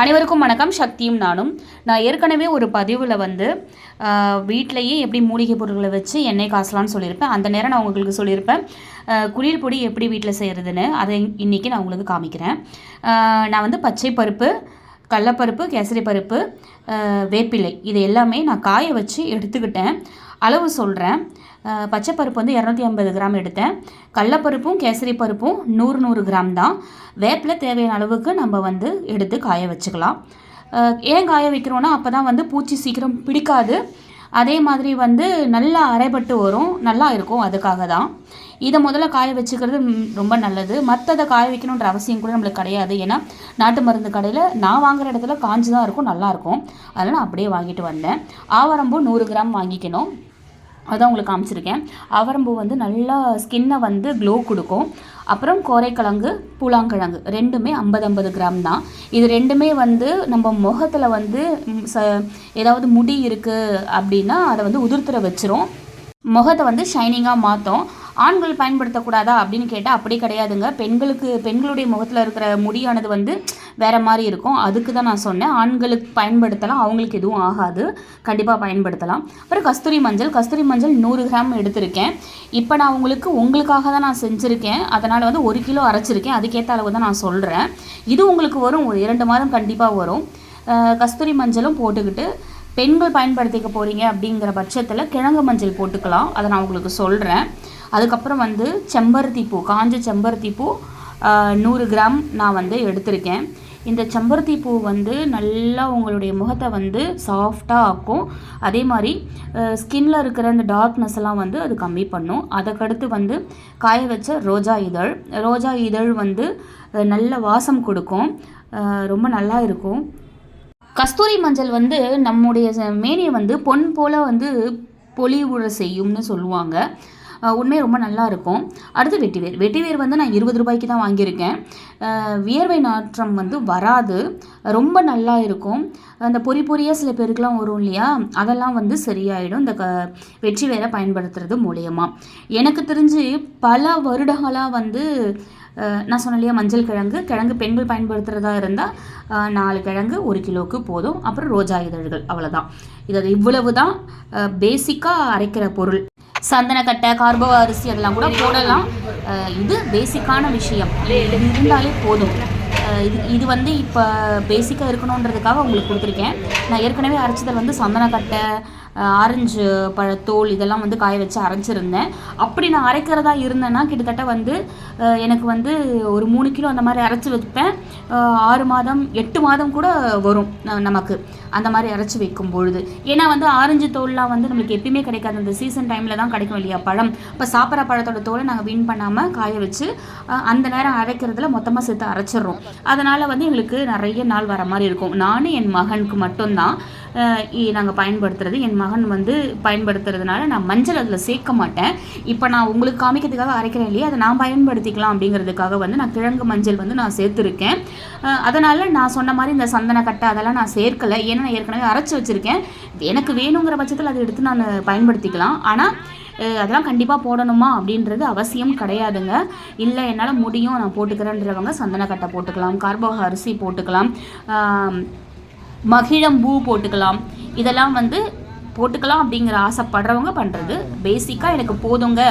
அனைவருக்கும் வணக்கம். சக்தியும் நானும். நான் ஏற்கனவே ஒரு பதிவில் வந்து வீட்டிலையே வீட்டிலேயே எப்படி மூலிகை பொருட்களை வச்சு எண்ணெய் காசலான்னு சொல்லியிருப்பேன். அந்த நேரம் நான் உங்களுக்கு சொல்லியிருப்பேன். குளிர் பொடி எப்படி வீட்டில் செய்கிறதுன்னு அதை இன்றைக்கி நான் உங்களுக்கு காமிக்கிறேன். நான் வந்து பச்சை பருப்பு கடலப்பருப்பு கேசரி பருப்பு வேப்பிலை இது எல்லாமே நான் காய வச்சு எடுத்துக்கிட்டேன். அளவு சொல்கிறேன் பச்சை பருப்பு வந்து இரநூத்தி ஐம்பது கிராம் எடுத்தேன். கடலப்பருப்பும் கேசரி பருப்பும் நூறு நூறு கிராம் தான். வேப்பிலை தேவையான அளவுக்கு நம்ம வந்து எடுத்து காய வச்சுக்கலாம். ஏன் காய வைக்கிறோன்னா அப்போ தான் வந்து பூச்சி சீக்கிரம் பிடிக்காது. அதே மாதிரி வந்து நல்லா அரைப்பட்டு வரும். நல்லா இருக்கும். அதுக்காக தான். இதை முதல்ல காய வச்சுக்கிறது ரொம்ப நல்லது. மற்றதை காய வைக்கணுன்ற அவசியம் கூட நம்மளுக்கு கிடையாது. ஏன்னா நாட்டு மருந்து கடையில் நான் வாங்குற இடத்துல காஞ்சு தான் இருக்கும். நல்லாயிருக்கும் அதனால் நான் அப்படியே வாங்கிட்டு வந்தேன். ஆவாரம்பூ நூறு கிராம் வாங்கிக்கணும். அதான் உங்களுக்கு காமிச்சிருக்கேன். அவரம்பூ வந்து நல்லா ஸ்கின்னை வந்து க்ளோ கொடுக்கும். அப்புறம் கோரைக்கிழங்கு பூலாங்கிழங்கு ரெண்டுமே ஐம்பது ஐம்பது கிராம் தான். இது ரெண்டுமே வந்து நம்ம முகத்தில் வந்து ச ஏதாவது முடி இருக்குது அப்படின்னா அதை வந்து உதிர்த்துற வச்சிரும். முகத்தை வந்து ஷைனிங்காக மாற்றும் ஆண்கள் பயன்படுத்தக்கூடாதா அப்படின்னு கேட்டால் அப்படி கிடையாதுங்க. பெண்களுக்கு பெண்களுடைய முகத்தில் இருக்கிற முடியானது வந்து வேற மாதிரி இருக்கும். அதுக்கு தான் நான் சொன்னேன். ஆண்களுக்கு பயன்படுத்தலாம் அவங்களுக்கு எதுவும் ஆகாது. கண்டிப்பாக பயன்படுத்தலாம். அப்புறம் கஸ்தூரி மஞ்சள். கஸ்தூரி மஞ்சள் நூறு கிராம் எடுத்திருக்கேன். இப்போ நான் உங்களுக்கு உங்களுக்காக தான் நான் செஞ்சுருக்கேன். அதனால் வந்து ஒரு கிலோ அரைச்சிருக்கேன். அதுக்கேற்ற அளவு தான் நான் சொல்கிறேன் இது உங்களுக்கு வரும். ஒரு இரண்டு மாதம் கண்டிப்பாக வரும். கஸ்தூரி மஞ்சளும் போட்டுக்கிட்டு பெண்கள் பயன்படுத்திக்க போகிறீங்க அப்படிங்கிற பட்சத்தில் கிழங்கு மஞ்சள் போட்டுக்கலாம். அதை நான் உங்களுக்கு சொல்கிறேன் அதுக்கப்புறம் வந்து செம்பருத்தி பூ காஞ்ச செம்பருத்தி பூ நூறு கிராம் நான் வந்து எடுத்திருக்கேன். இந்த செம்பருத்தி பூ வந்து நல்லா உங்களுடைய முகத்தை வந்து சாஃப்டாக ஆக்கும். அதே மாதிரி ஸ்கின்ல இருக்கிற அந்த டார்க்னஸ் எல்லாம் வந்து அது கம்மி பண்ணும். அதுக்கடுத்து வந்து காய வச்ச ரோஜா இதழ். ரோஜா இதழ் வந்து நல்ல வாசம் கொடுக்கும். ரொம்ப நல்லா இருக்கும். கஸ்தூரி மஞ்சள் வந்து நம்முடைய மேனியை வந்து பொன் போல் வந்து பொலிவுற செய்யும்னு சொல்லுவாங்க. உண்மை ரொம்ப நல்லா இருக்கும். அடுத்து வெட்டிவேர். வெட்டிவேர் வந்து நான் இருபது ரூபாய்க்கு தான் வாங்கியிருக்கேன். வியர்வை நாற்றம் வந்து வராது. ரொம்ப நல்லா இருக்கும். அந்த பொறி பொறியாக சில பேருக்குலாம் வரும் இல்லையா? அதெல்லாம் வந்து சரியாயிடும். இந்த க வெற்றி வேரை பயன்படுத்துறது மூலயமா. எனக்கு தெரிஞ்சு பல வருடங்களாக வந்து நான் சொன்னேன் இல்லையா மஞ்சள் கிழங்கு கிழங்கு பெண்கள் பயன்படுத்துகிறதா இருந்தால் நாலு கிழங்கு ஒரு கிலோவுக்கு போதும். அப்புறம் ரோஜா இதழ்கள் அவ்வளோதான் இது இவ்வளவு தான் பேசிக்காக அரைக்கிற பொருள். சந்தனக்கட்டை கார்போ அரிசி அதெல்லாம் கூட போடலாம். இது பேசிக்கான விஷயம். இது இருந்தாலே போதும். இது இது வந்து இப்போ பேசிக்காக இருக்கணுன்றதுக்காக உங்களுக்கு கொடுத்துருக்கேன். நான் ஏற்கனவே அரைச்சதில் வந்து சந்தனக்கட்டை ஆரஞ்சு பழத்தோல் இதெல்லாம் வந்து காய வச்சு அரைச்சிருந்தேன். அப்படி நான் அரைக்கிறதா இருந்தேன்னா கிட்டத்தட்ட வந்து எனக்கு வந்து ஒரு மூணு கிலோ அந்த மாதிரி அரைச்சி வைப்பேன். ஆறு மாதம் எட்டு மாதம் கூட வரும் நமக்கு அந்த மாதிரி அரைச்சி வைக்கும் பொழுது. ஏன்னா வந்து ஆரஞ்சு தோல்லாம் வந்து நம்மளுக்கு எப்பயுமே கிடைக்காது. அந்த சீசன் டைமில் தான் கிடைக்கும் இல்லையா பழம். இப்போ சாப்பிட்ற பழத்தோட தோலை நாங்கள் வீண் பண்ணாமல் காய வச்சு அந்த நேரம் அரைக்கிறதுல மொத்தமாக சேர்த்து அரைச்சிடுறோம். அதனால் வந்து எங்களுக்கு நிறைய நாள் வர மாதிரி இருக்கும். நானும் என் மகனுக்கு மட்டும்தான். நாங்கள் பயன்படுத்துறது. என் மகன் வந்து பயன்படுத்துறதுனால நான் மஞ்சள் அதில் சேர்க்க மாட்டேன். இப்போ நான் உங்களுக்கு காமிக்கிறதுக்காக அரைக்கிறேன் இல்லையா? அதை நான் பயன்படுத்திக்கலாம் அப்படிங்கிறதுக்காக வந்து நான் கிழங்கு மஞ்சள் வந்து நான் சேர்த்துருக்கேன். அதனால் நான் சொன்ன மாதிரி இந்த சந்தனக்கட்டை அதெல்லாம் நான் சேர்க்கலை. ஏன்னா நான் ஏற்கனவே அரைச்சி வச்சுருக்கேன். எனக்கு வேணுங்கிற பட்சத்தில் அதை எடுத்து நான் பயன்படுத்திக்கலாம். ஆனால் அதெல்லாம் கண்டிப்பாக போடணுமா அப்படின்றது அவசியம் கிடையாதுங்க. இல்லை என்னால் முடியும். நான் போட்டுக்கிறேன்றவங்க சந்தனக்கட்டை போட்டுக்கலாம் கார்போக அரிசி போட்டுக்கலாம். மகிழம் பூ போட்டுக்கலாம். இதெல்லாம் வந்து போட்டுக்கலாம் அப்படிங்கிற ஆசைப்படுறவங்க பண்ணுறது பேசிக்காக எனக்கு போதுங்க.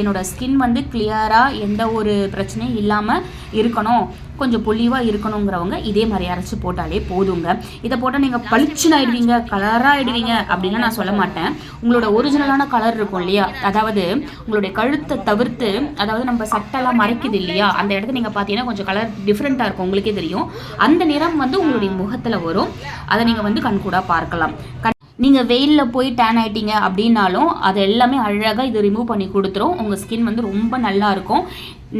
என்னோடய ஸ்கின் வந்து கிளியராக எந்த ஒரு பிரச்சனையும் இல்லாமல் இருக்கணும். கொஞ்சம் பொலிவாக இருக்கணுங்கிறவங்க இதே மாதிரி அரைச்சி போட்டாலே போதுங்க. இதை போட்டால் நீங்கள் பளிச்சுன்னு ஆயிடுவீங்க கலராக ஆயிடுவீங்க அப்படின்னு நான் சொல்ல மாட்டேன். உங்களோட ஒரிஜினலான கலர் இருக்கும் இல்லையா? அதாவது உங்களுடைய கழுத்தை தவிர்த்து அதாவது நம்ம சட்டெல்லாம் மறைக்குது இல்லையா? அந்த இடத்துல நீங்கள் பார்த்தீங்கன்னா கொஞ்சம் கலர் டிஃப்ரெண்ட்டாக இருக்கும் உங்களுக்கே தெரியும். அந்த நிறம் வந்து உங்களுடைய முகத்தில் வரும். அதை நீங்கள் வந்து கண்கூடாக பார்க்கலாம். கண் நீங்கள் வெயிலில் போய் டேன் ஆகிட்டீங்க அப்படின்னாலும் அது எல்லாமே அழகாக இது ரிமூவ் பண்ணி கொடுத்துரும். உங்கள் ஸ்கின் வந்து ரொம்ப நல்லாயிருக்கும்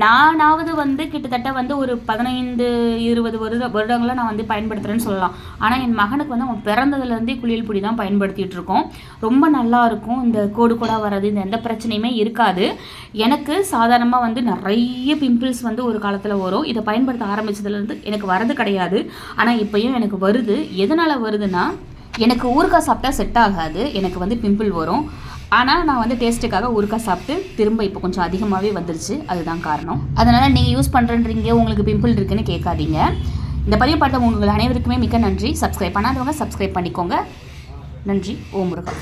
நானாவது வந்து கிட்டத்தட்ட வந்து ஒரு பதினைந்து இருபது வருட வருடங்களை நான் வந்து பயன்படுத்துகிறேன்னு சொல்லலாம். ஆனால் என் மகனுக்கு வந்து அவன் பிறந்ததுலேருந்தே குளியல் பொடி தான் பயன்படுத்திட்டு இருக்கோம். ரொம்ப நல்லா இருக்கும். இந்த கோடு கோடாக வர்றது இந்த எந்த பிரச்சனையுமே இருக்காது. எனக்கு சாதாரணமாக வந்து நிறைய பிம்பிள்ஸ் வந்து ஒரு காலத்தில் வரும். இதை பயன்படுத்த ஆரம்பித்ததுலேருந்து எனக்கு வரது கிடையாது. ஆனால் இப்போயும் எனக்கு வருது. எதனால் வருதுன்னா எனக்கு ஊறுகாய் சாப்பிட்டா செட் ஆகாது. எனக்கு வந்து பிம்பிள் வரும். ஆனால் நான் வந்து டேஸ்ட்டுக்காக ஊறுகாய் சாப்பிட்டு திரும்ப இப்போ கொஞ்சம் அதிகமாகவே வந்துருச்சு. அதுதான் காரணம். அதனால் நீங்கள் யூஸ் பண்ணுறன்றீங்க உங்களுக்கு பிம்பிள் இருக்குன்னு கேட்காதீங்க. இந்த பதிவு பார்த்த உங்கள் அனைவருக்குமே மிக்க நன்றி. சப்ஸ்கிரைப் பண்ணாதவங்க சப்ஸ்கிரைப் பண்ணிக்கோங்க. நன்றி. ஓ முருகா.